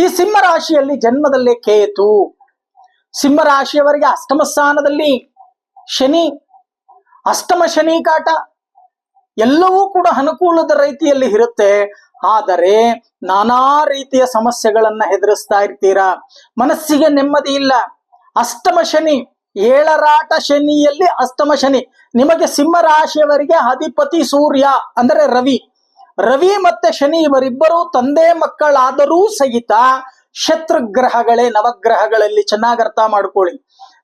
ಈ ಸಿಂಹ ರಾಶಿಯಲ್ಲಿ ಜನ್ಮದಲ್ಲೇ ಕೇತು. ಸಿಂಹ ರಾಶಿಯವರಿಗೆ ಅಷ್ಟಮ ಸ್ಥಾನದಲ್ಲಿ ಶನಿ, ಅಷ್ಟಮ ಶನಿ ಕಾಟ, ಎಲ್ಲವೂ ಕೂಡ ಅನುಕೂಲದ ರೀತಿಯಲ್ಲಿ ಇರುತ್ತೆ. ಆದರೆ ನಾನಾ ರೀತಿಯ ಸಮಸ್ಯೆಗಳನ್ನ ಎದುರಿಸ್ತಾ ಇರ್ತೀರಾ? ಮನಸ್ಸಿಗೆ ನೆಮ್ಮದಿ ಇಲ್ಲ. ಅಷ್ಟಮ ಶನಿ, ಏಳರಾಟ ಶನಿಯಲ್ಲಿ ಅಷ್ಟಮ ಶನಿ. ನಿಮಗೆ ಸಿಂಹ ರಾಶಿಯವರಿಗೆ ಅಧಿಪತಿ ಸೂರ್ಯ, ಅಂದರೆ ರವಿ ರವಿ ಮತ್ತೆ ಶನಿ ಇವರಿಬ್ಬರು ತಂದೆ ಮಕ್ಕಳಾದರೂ ಸಹಿತ ಶತ್ರುಗ್ರಹಗಳೇ ನವಗ್ರಹಗಳಲ್ಲಿ ಚೆನ್ನಾಗಿ ಅರ್ಥ ಮಾಡ್ಕೊಳ್ಳಿ.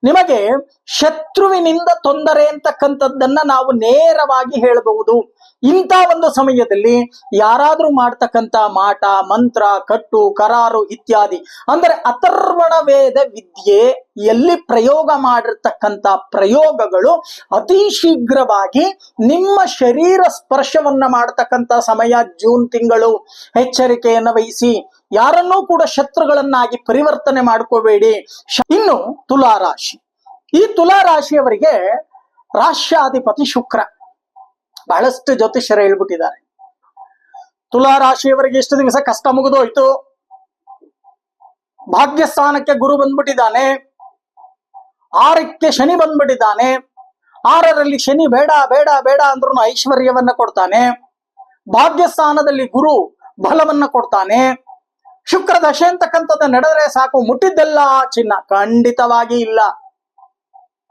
ನಿಮಗೆ ಶತ್ರುವಿನಿಂದ ತೊಂದರೆ ಅಂತಕ್ಕಂಥದ್ದನ್ನ ನಾವು ನೇರವಾಗಿ ಹೇಳಬಹುದು. ಇಂಥ ಒಂದು ಸಮಯದಲ್ಲಿ ಯಾರಾದ್ರೂ ಮಾಡ್ತಕ್ಕಂತ ಮಾಟ, ಮಂತ್ರ, ಕಟ್ಟು, ಕರಾರು ಇತ್ಯಾದಿ, ಅಂದ್ರೆ ಅಥರ್ವಣ ವೇದ ವಿದ್ಯೆ ಎಲ್ಲಿ ಪ್ರಯೋಗ ಮಾಡಿರ್ತಕ್ಕಂಥ ಪ್ರಯೋಗಗಳು ಅತಿ ಶೀಘ್ರವಾಗಿ ನಿಮ್ಮ ಶರೀರ ಸ್ಪರ್ಶವನ್ನ ಮಾಡ್ತಕ್ಕಂಥ ಸಮಯ, ಜೂನ್ ತಿಂಗಳು, ಎಚ್ಚರಿಕೆಯನ್ನು ವಹಿಸಿ, ಯಾರನ್ನೂ ಕೂಡ ಶತ್ರುಗಳನ್ನಾಗಿ ಪರಿವರ್ತನೆ ಮಾಡ್ಕೋಬೇಡಿ. ಇನ್ನು ತುಲಾರಾಶಿ. ಈ ತುಲಾರಾಶಿಯವರಿಗೆ ರಾಶ್ಯಾಧಿಪತಿ ಶುಕ್ರ. ಬಹಳಷ್ಟು ಜ್ಯೋತಿಷ್ಯರು ಹೇಳ್ಬಿಟ್ಟಿದ್ದಾರೆ. ತುಲಾ ರಾಶಿಯವರಿಗೆ ಎಷ್ಟು ದಿವಸ ಕಷ್ಟ ಮುಗಿದೋಯ್ತು. ಭಾಗ್ಯಸ್ಥಾನಕ್ಕೆ ಗುರು ಬಂದ್ಬಿಟ್ಟಿದ್ದಾನೆ. ಆರಕ್ಕೆ ಶನಿ ಬಂದ್ಬಿಟ್ಟಿದ್ದಾನೆ. ಆರರಲ್ಲಿ ಶನಿ ಬೇಡ ಬೇಡ ಬೇಡ ಅಂದ್ರೂ ಐಶ್ವರ್ಯವನ್ನ ಕೊಡ್ತಾನೆ. ಭಾಗ್ಯ ಸ್ಥಾನದಲ್ಲಿ ಗುರು ಬಲವನ್ನ ಕೊಡ್ತಾನೆ. ಶುಕ್ರ ದಶೆ ಅಂತಕ್ಕಂಥದ್ದು ನಡೆದ್ರೆ ಸಾಕು, ಮುಟ್ಟಿದ್ದೆಲ್ಲ ಚಿನ್ನ ಖಂಡಿತವಾಗಿ ಇಲ್ಲ.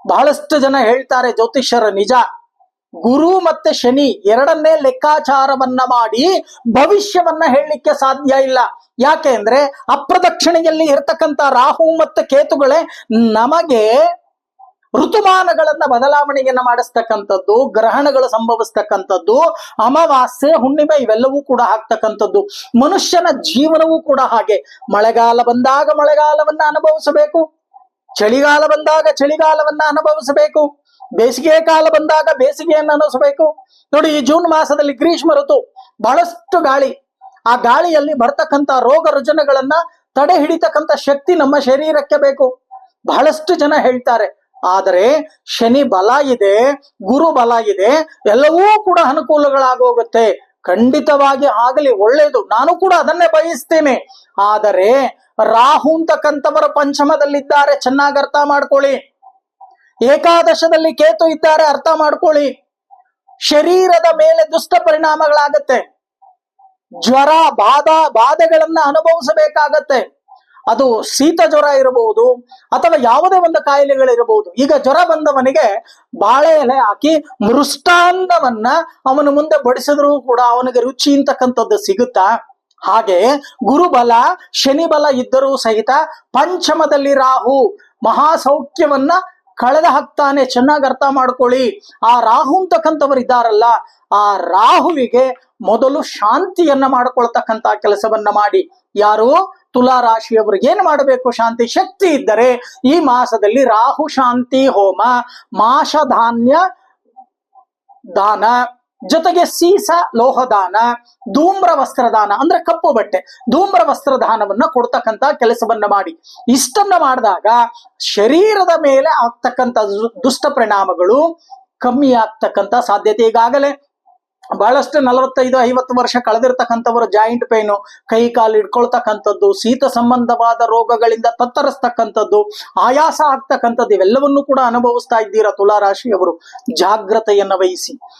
ಬಹಳಷ್ಟು ಜನ ಹೇಳ್ತಾರೆ ಜ್ಯೋತಿಷ್ಯರ ನಿಜ. ಗುರು ಮತ್ತೆ ಶನಿ ಎರಡನ್ನೇ ಲೆಕ್ಕಾಚಾರವನ್ನ ಮಾಡಿ ಭವಿಷ್ಯವನ್ನ ಹೇಳಲಿಕ್ಕೆ ಸಾಧ್ಯ ಇಲ್ಲ. ಯಾಕೆ ಅಂದ್ರೆ ಅಪ್ರದಕ್ಷಿಣೆಯಲ್ಲಿ ಇರತಕ್ಕಂತ ರಾಹು ಮತ್ತು ಕೇತುಗಳೇ ನಮಗೆ ಋತುಮಾನಗಳನ್ನ ಬದಲಾವಣೆಯನ್ನ ಮಾಡಿಸ್ತಕ್ಕಂಥದ್ದು, ಗ್ರಹಣಗಳು ಸಂಭವಿಸ್ತಕ್ಕಂಥದ್ದು, ಅಮಾವಾಸ್ಯೆ, ಹುಣ್ಣಿಮೆ ಇವೆಲ್ಲವೂ ಕೂಡ ಆಗ್ತಕ್ಕಂಥದ್ದು. ಮನುಷ್ಯನ ಜೀವನವೂ ಕೂಡ ಹಾಗೆ. ಮಳೆಗಾಲ ಬಂದಾಗ ಮಳೆಗಾಲವನ್ನ ಅನುಭವಿಸಬೇಕು. ಚಳಿಗಾಲ ಬಂದಾಗ ಚಳಿಗಾಲವನ್ನ ಅನುಭವಿಸಬೇಕು. ಬೇಸಿಗೆ ಕಾಲ ಬಂದಾಗ ಬೇಸಿಗೆಯನ್ನು ಅನುಸಬೇಕು ನೋಡಿ, ಈ ಜೂನ್ ಮಾಸದಲ್ಲಿ ಗ್ರೀಷ್ಮ ಋತು ಬಹಳಷ್ಟು ಗಾಳಿ. ಆ ಗಾಳಿಯಲ್ಲಿ ಬರ್ತಕ್ಕಂಥ ರೋಗ ರುಜನಗಳನ್ನ ತಡೆ ಹಿಡಿತಕ್ಕಂಥ ಶಕ್ತಿ ನಮ್ಮ ಶರೀರಕ್ಕೆ ಬೇಕು. ಬಹಳಷ್ಟು ಜನ ಹೇಳ್ತಾರೆ, ಆದರೆ ಶನಿ ಬಲ ಇದೆ, ಗುರು ಬಲ ಇದೆ, ಎಲ್ಲವೂ ಕೂಡ ಅನುಕೂಲಗಳಾಗೋಗುತ್ತೆ. ಖಂಡಿತವಾಗಿ ಆಗಲಿ ಒಳ್ಳೆಯದು ನಾನು ಕೂಡ ಅದನ್ನೇ ಬಯಸ್ತೇನೆ. ಆದರೆ ರಾಹು ಅಂತಕ್ಕಂಥವರ ಪಂಚಮದಲ್ಲಿದ್ದಾರೆ. ಚೆನ್ನಾಗಿ ಅರ್ಥ ಮಾಡ್ಕೊಳ್ಳಿ. ಏಕಾದಶದಲ್ಲಿ ಕೇತು ಇದ್ದಾರೆ, ಅರ್ಥ ಮಾಡ್ಕೊಳ್ಳಿ. ಶರೀರದ ಮೇಲೆ ದುಷ್ಟ ಪರಿಣಾಮಗಳಾಗತ್ತೆ. ಜ್ವರ, ಬಾಧ, ಬಾಧೆಗಳನ್ನ ಅನುಭವಿಸಬೇಕಾಗತ್ತೆ. ಅದು ಶೀತ ಜ್ವರ ಇರಬಹುದು, ಅಥವಾ ಯಾವುದೇ ಒಂದು ಕಾಯಿಲೆಗಳಿರಬಹುದು. ಈಗ ಜ್ವರ ಬಂದವನಿಗೆ ಬಾಳೆ ಎಲೆ ಹಾಕಿ ಮೃಷ್ಟಾನ್ನವನ್ನ ಅವನ ಮುಂದೆ ಬಡಿಸಿದ್ರು ಕೂಡ ಅವನಿಗೆ ರುಚಿ ಅಂತಕ್ಕಂಥದ್ದು ಸಿಗುತ್ತಾ? ಹಾಗೆ ಗುರುಬಲ, ಶನಿಬಲ ಇದ್ದರೂ ಸಹಿತ ಪಂಚಮದಲ್ಲಿ ರಾಹು ಮಹಾಸೌಖ್ಯವನ್ನ ಕಳೆದ ಹಾಕ್ತಾನೆ ಚೆನ್ನಾಗಿ ಅರ್ಥ ಮಾಡ್ಕೊಳ್ಳಿ. ಆ ರಾಹು ಅಂತಕ್ಕಂಥವ್ರು ಇದ್ದಾರಲ್ಲ, ಆ ರಾಹುವಿಗೆ ಮೊದಲು ಶಾಂತಿಯನ್ನ ಮಾಡ್ಕೊಳ್ತಕ್ಕಂತ ಕೆಲಸವನ್ನ ಮಾಡಿ. ಯಾರು? ತುಲಾ ರಾಶಿಯವರಿಗೆ ಏನು ಮಾಡಬೇಕು ಶಾಂತಿ? ಶಕ್ತಿ ಇದ್ದರೆ ಈ ಮಾಸದಲ್ಲಿ ರಾಹು, ಶಾಂತಿ, ಹೋಮ, ಮಾಸಧಾನ್ಯ, ದಾನ. ಜೊತೆಗೆ ಸೀಸ, ಲೋಹದಾನ, ಧೂಮ್ರ ವಸ್ತ್ರದಾನ ಅಂದ್ರೆ ಕಪ್ಪು ಬಟ್ಟೆ, ಧೂಮ್ರ ವಸ್ತ್ರದಾನವನ್ನ ಕೊಡ್ತಕ್ಕಂತ ಕೆಲಸವನ್ನ ಮಾಡಿ. ಇಷ್ಟನ್ನ ಮಾಡಿದಾಗ ಶರೀರದ ಮೇಲೆ ಆಗ್ತಕ್ಕಂತ ದುಷ್ಟ ಪರಿಣಾಮಗಳು ಕಮ್ಮಿ ಆಗ್ತಕ್ಕಂತ ಸಾಧ್ಯತೆ ಈಗಾಗಲೇ. ಬಹಳಷ್ಟು ನಲವತ್ತೈದು, ಐವತ್ತು ವರ್ಷ ಕಳೆದಿರ್ತಕ್ಕಂಥವರು ಜಾಯಿಂಟ್ ಪೇನು ಕೈ ಕಾಲು ಇಟ್ಕೊಳ್ತಕ್ಕಂಥದ್ದು ಶೀತ ಸಂಬಂಧವಾದ ರೋಗಗಳಿಂದ ತತ್ತರಿಸ್ತಕ್ಕಂಥದ್ದು, ಆಯಾಸ ಆಗ್ತಕ್ಕಂಥದ್ದು, ಇವೆಲ್ಲವನ್ನೂ ಕೂಡ ಅನುಭವಿಸ್ತಾ ಇದ್ದೀರಾ ತುಲಾರಾಶಿಯವರು. ಜಾಗ್ರತೆಯನ್ನ ವಹಿಸಿ.